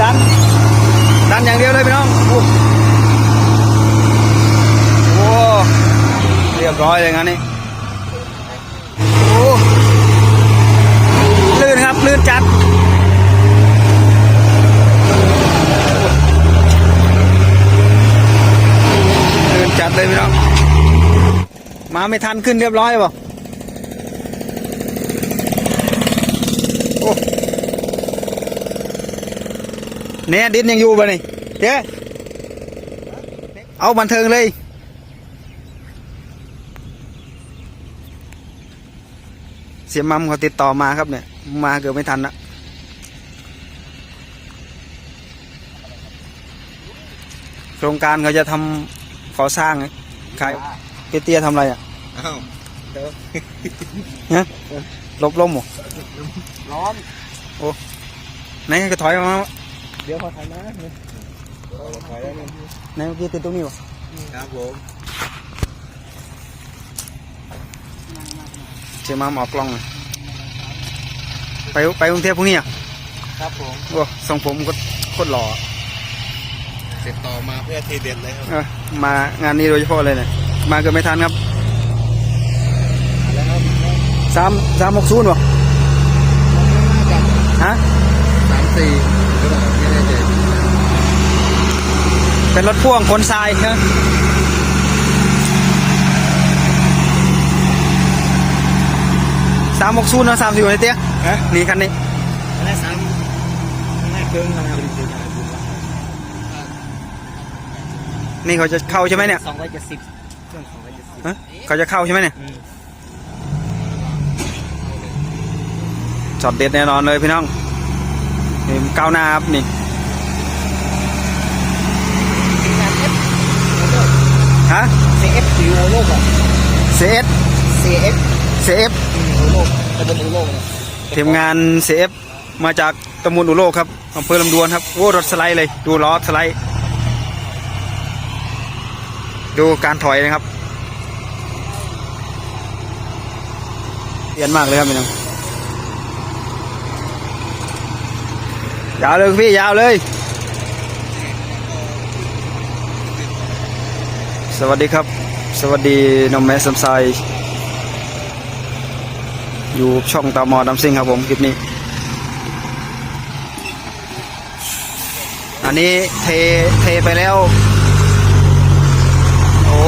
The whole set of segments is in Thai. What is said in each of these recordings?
ดัน ดันอย่างเดียวเลยพี่น้องโอ้โหเรียบร้อยเลยงั้นนี่โอ้ลื่นครับลื่นจัดเดินจัดเลยพี่น้องมาไม่ทันขึ้นเรียบร้อยป่ะ เนี่ยดินยังอยู่ป่ะนี่เจ๊เอาบันเทิงเลย เสียมัมเขาติดต่อมาครับเนี่ย มาเกือบไม่ทันละโครงการเขาจะทำก่อสร้างขายเตี้ยๆทำอะไรอะอ้าวฮะลบลมเหรอร้อนไหนก็ถอยมาเดี๋ยวพอถ่ายนะเนี่ยถ่ายได้เลยไหนเมื่อกี้ติดตรงนี้วะครับผมเชื่อมาหมอกล้องเลยไปไปกรุงเทพพรุ่งนี้อะครับผมโอ้ทรงผมก็โคตรหล่อติดต่อมาเพื่อทีเด็ดเลยครับเออมางานนี้โดยเฉพาะเลยเนี่ยมาเกือบไม่ทันครับแล้วครับสามสามหกศูนย์วะฮะสามสี่หรือเปล่าไม่แน่ใจ เป็นรถพ่วงขนทรายนะสามหกศูนย์นะสามสิบวันเตี้ยฮะนี่คันนี้อันนั้นสามอันนั้นเครื่องนะครับนี่เขาจะเข้าใช่ไหมเนี่ยสองร้อยเจ็ดสิบเครื่องสองร้อยเจ็ดสิบฮะเขาจะเข้าใช่ไหมเนี่ยอืมจอดเด็ดแน่นอนเลยพี่น้องนี่ก้าวหน้าครับนี่ ฮะ CF อยู่โอโลกอะ CS CF CF โอโลกตะบนโอโลกเนี่ยทีมงาน CF มาจากตำบลอุโลกครับอำเภอลำดวนครับโอ้รถสไลด์เลยดูล้อสไลด์ ดูการถอยนะครับเปลี่ยนมากเลยครับพี่น้องยาวเลยพี่ยาวเลย สวัสดีครับ สวัสดีน้องแม่สัมไซอยู่ช่องตามอดำซิงครับผมคลิปนี้ อันนี้เทเทไปแล้ว โอ้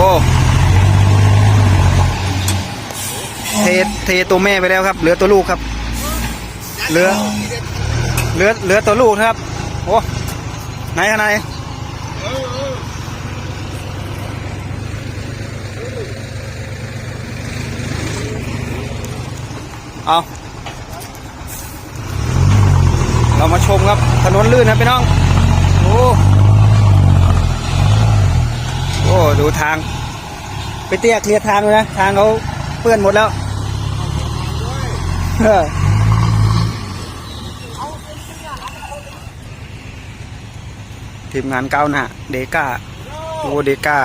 เทเทตัวแม่ไปแล้วครับ เหลือตัวลูกครับ เหลือ เหลือเหลือตัวลูกครับ โอ้ไหนขนาดไหน เอาเรามาชมครับ ถนนลื่นครับพี่น้อง โอ้โอ้ดูทาง ไปเตี้ยเคลียร์ทางเลยนะ ทางเขาเปื้อนหมดแล้วเออทีมงานเก้าหน้าเดก้าโอ้เดก้า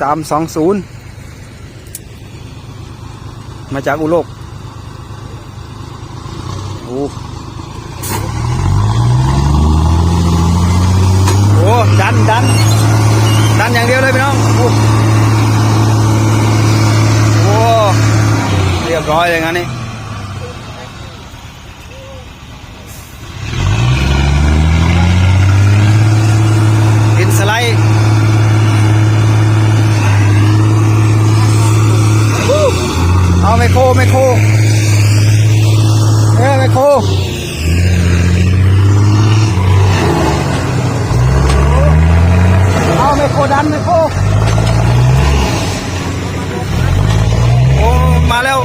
สามสองศูนย์ มาจากอุโลกโอ้ โอ้ดันดันดันอย่างเดียวเลยพี่น้อง โอ้โหเรียบร้อยเลยงั้นนี่ดินสไลด์วู้เอาไมโครไมโครเออไมโคร เอาไมโครดันไมโครโอ้ มาแล้ว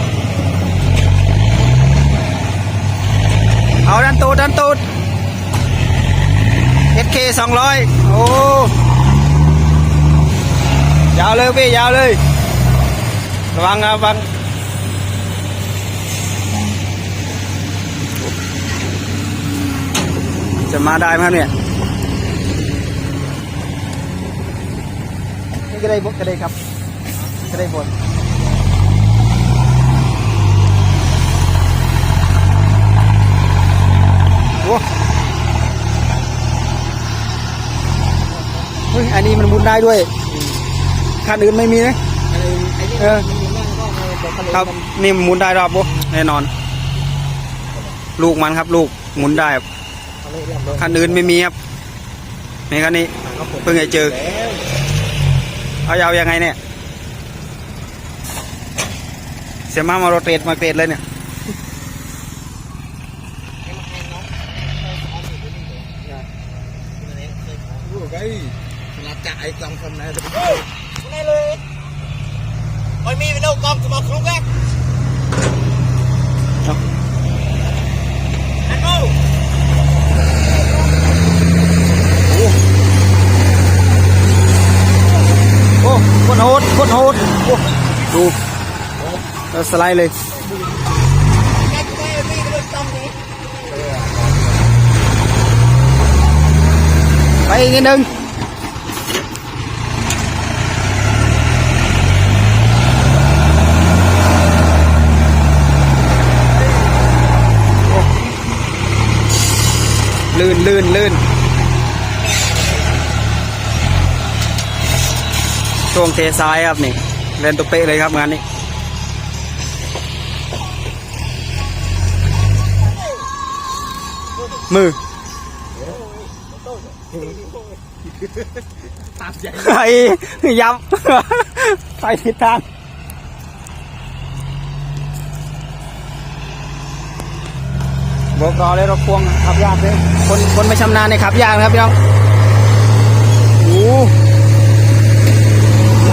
เอาดันตูดดันตูด SK สองร้อย โอ้ยาวเลยพี่ยาวเลยระวังนะระวังจะมาได้ไหมครับเนี่ยนี่ก็ได้บก็ได้ครับก็ได้บนโอ้ อันนี้มันหมุนได้ด้วยคันอื่นไม่มีนะ ไอ้นี่เออ มันมีนั่งก็เอาแต่ทะเลครับนี่มันหมุนได้รับโอ้แน่นอน ลูกมันครับ ลูกหมุนได้ครับทะเลเรียบร้อยคันอื่นไม่มีครับนี่คันนี้ ครับผมเพิ่งไงเจอ แล้วเอายาวยังไงเนี่ย เสียมามาโรเตทมาเกรดเลยเนี่ย รู้ไง สลับจากไอ้กองคนนั้นแน่เลยโอ้ยมีไปดูกองสมองครุกแล้วอันโอ้ โอ้โคตรโหดโคตรโหดโอ้ดูแล้วสไลด์เลย แกจะได้มีไปดูกองนี้ ไปอีกนิดนึงโอ้ ลื่นลื่นลื่นช่วงเทซ้ายครับนี่เล่นตุกเป๊ะเลยครับงานนี้มือตามใหญ่ไอ้ยับไปทิศทาง บอกรอเลยรถพวงขับยากเลยคนคนไม่ชำนาญเนี่ยขับยากนะครับพี่น้องโอ้โห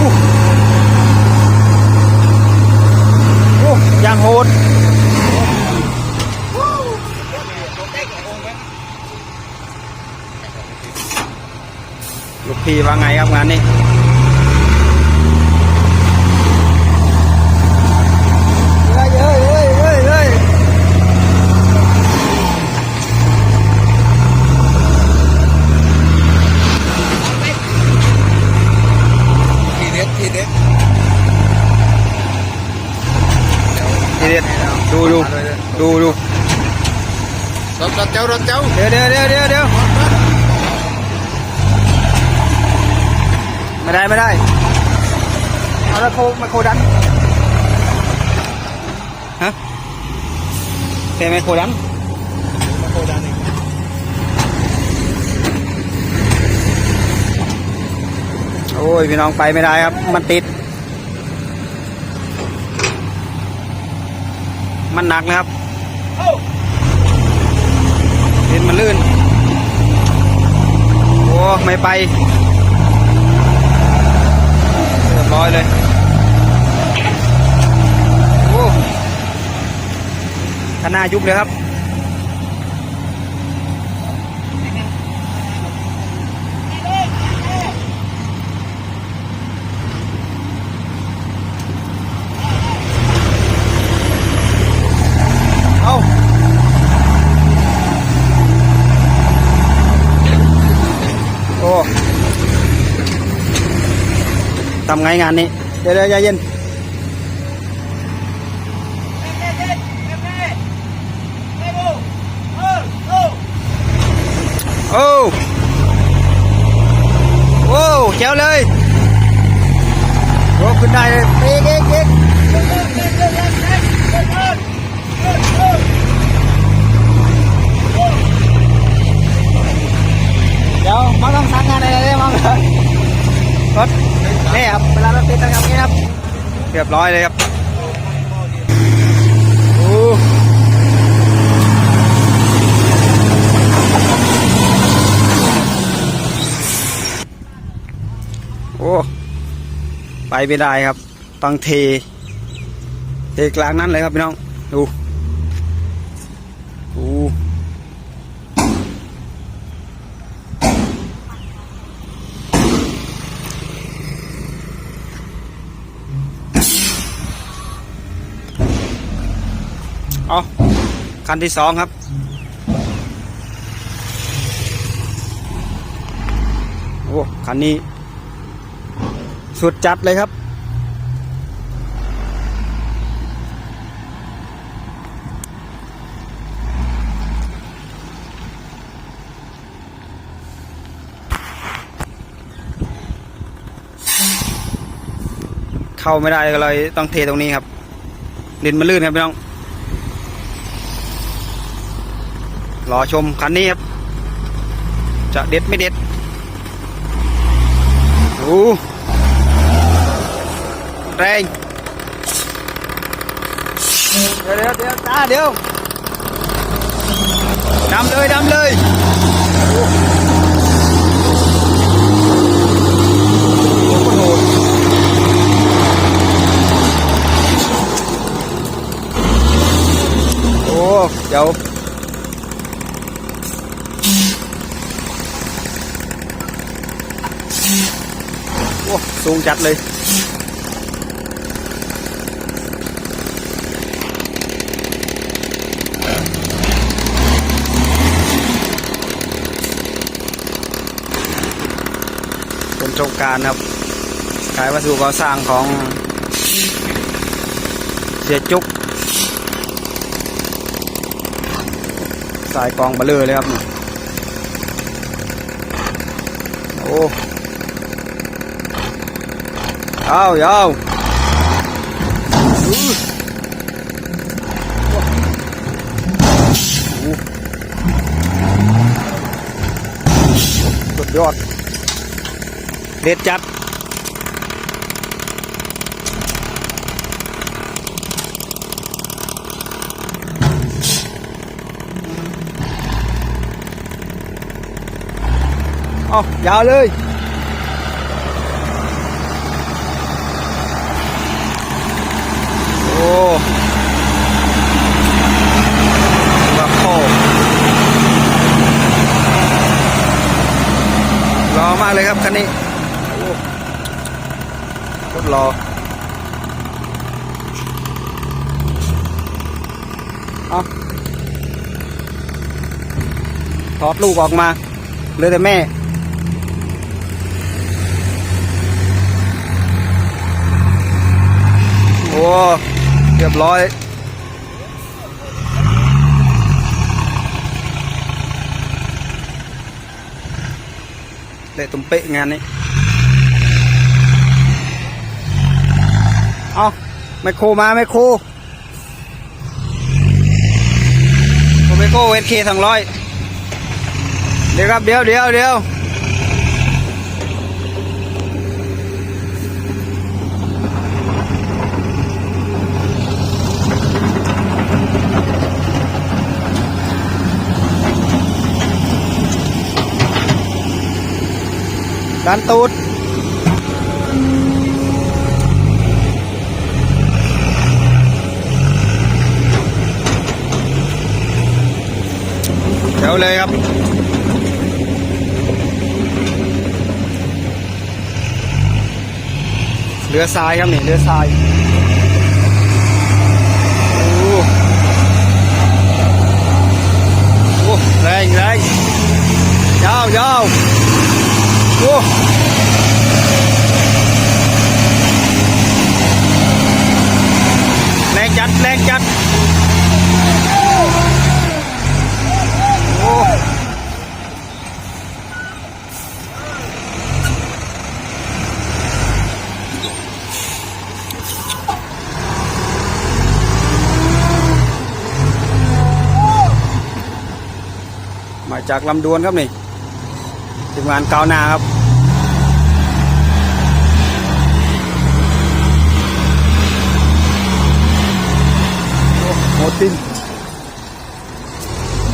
โอ้ยางโหดลูกพี่ว่าไงครับงานนี้ เฮ้ยเฮ้ยเฮ้ยเฮ้ยเฮ้ย ทีเด็ดทีเด็ด ทีเด็ดดูดูดูดู รถเจ้าเดี๋ยวเดี๋ยวเดี๋ยวเดี๋ยวเดี๋ยวไม่ได้ไม่ได้เอาแล้วโคมาโคดันฮะเตะไมโคดันมโคดานเองโอ้ยพี่น้องไปไม่ได้ครับ มันติด มันหนักนะครับ ลื่น โอ้ ไม่ไปเรียบร้อยเลยโอ้ขางหนายุบเลยครับ เอาโอ้ ทำไงงานนี้เดี๋ยวเดี๋ยวใจเย็นโอ้โอ้แจ๋วเลยโอ้ขึ้นได้เลยเอ๊กเอ๊กเอ๊กเดี๋ยวมาต้องสั่งงานอะไรได้บ้างครับ รถนี่ครับเวลารถติดต้องทำอย่างนี้ครับเรียบร้อยเลยครับโอ้โอ้ไปไม่ได้ครับต้องเท เทกลางนั้นเลยครับพี่น้อง ดูดู เอาคันที่สองครับ โอ้ คันนี้ สุดจัดเลยครับ เข้าไม่ได้ก็เลยต้องเทตรงนี้ครับดินมันลื่นครับพี่น้อง รอชมคันนี้ครับ จะเด็ดไม่เด็ดโอ้แรงเดี๋ยวเดี๋ยวเดี๋ยวจ้าเดี๋ยวดำเลยดำเลยโอ้โหโหดโอ้เดี๋ยว สูงจัดเลย เป็นโครงการครับ ขายวัสดุก่อสร้างของเสียจุกสายกองเบลเลอร์เลยครับ โอ้ ยาวยาวอื้อโอ้สุดยอดเด็ดจัดเอายาวเลย โอ้บักโครอมากเลย ครับคันนี้รถรอเอาถอดลูกออกมาเหลือแต่แม่โอ้เรียบร้อย เละตุ่มเป๊ะงานนี้ เอาไมโครมาไมโครไมโครเอสเคสองร้อยเดี๋ยวครับเดี๋ยวเดี๋ยวเดี๋ยว ดันตูดเดี๋ยวเลยครับ เรือทรายครับนี่เรือทรายโอ้โอ้แรงแรงยาวยาว โอ้แรงจัดแรงจัด โอ้มาจากลำดวนครับนี่ ทีมงานเกาหนาครับโอ้โหติน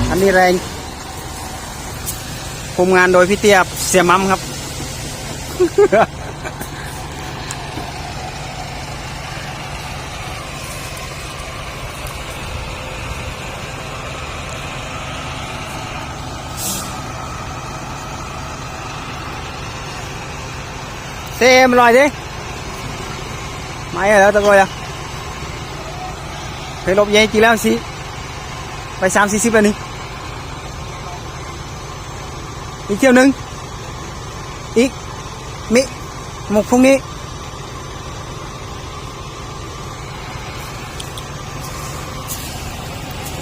อันนี้แรงคุมงานโดยพี่เตียบเสียมัมครับ Xe em loài đi Máy ở đâu tao coi à Phải lộp dây chỉ lao xí Phải xăm xí xí bên đi อีกเที่ยวหนึ่งอีกมิหมกพรุ่งนี้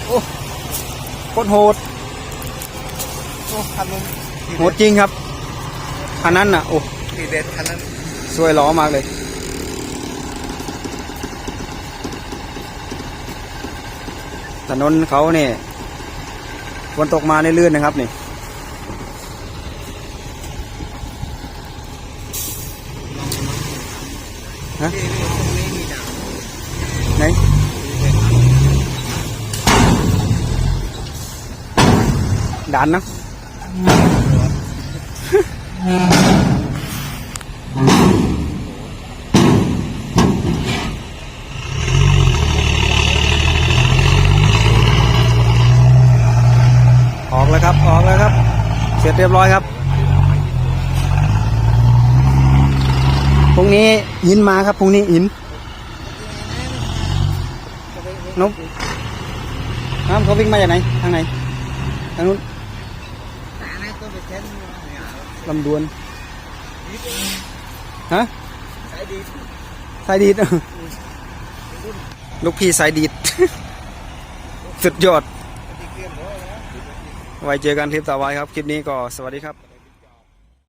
โอ้โคตรโหดโอ้คันนู้นโหดจริงครับคันนั้นน่ะโอ้ ปีเด็ดคันนั้นช่วยล้อมากเลย ถนนเขาเนี่ยฝนตกมาในลื่นนะครับนี่ฮะไหนด่านนะ ร็จเรียบร้อยครับ พรุ่งนี้หินมาครับพรุ่งนี้หินนบน้ำเขาวิ่งมาจากไหน ทางไหน ทางนู้นลำดวน ฮะ สายดีสายดีดลูกพี่สายดีด สุดยอด ไว้เจอกันคลิปต่อไปครับ คลิปนี้ก็สวัสดีครับ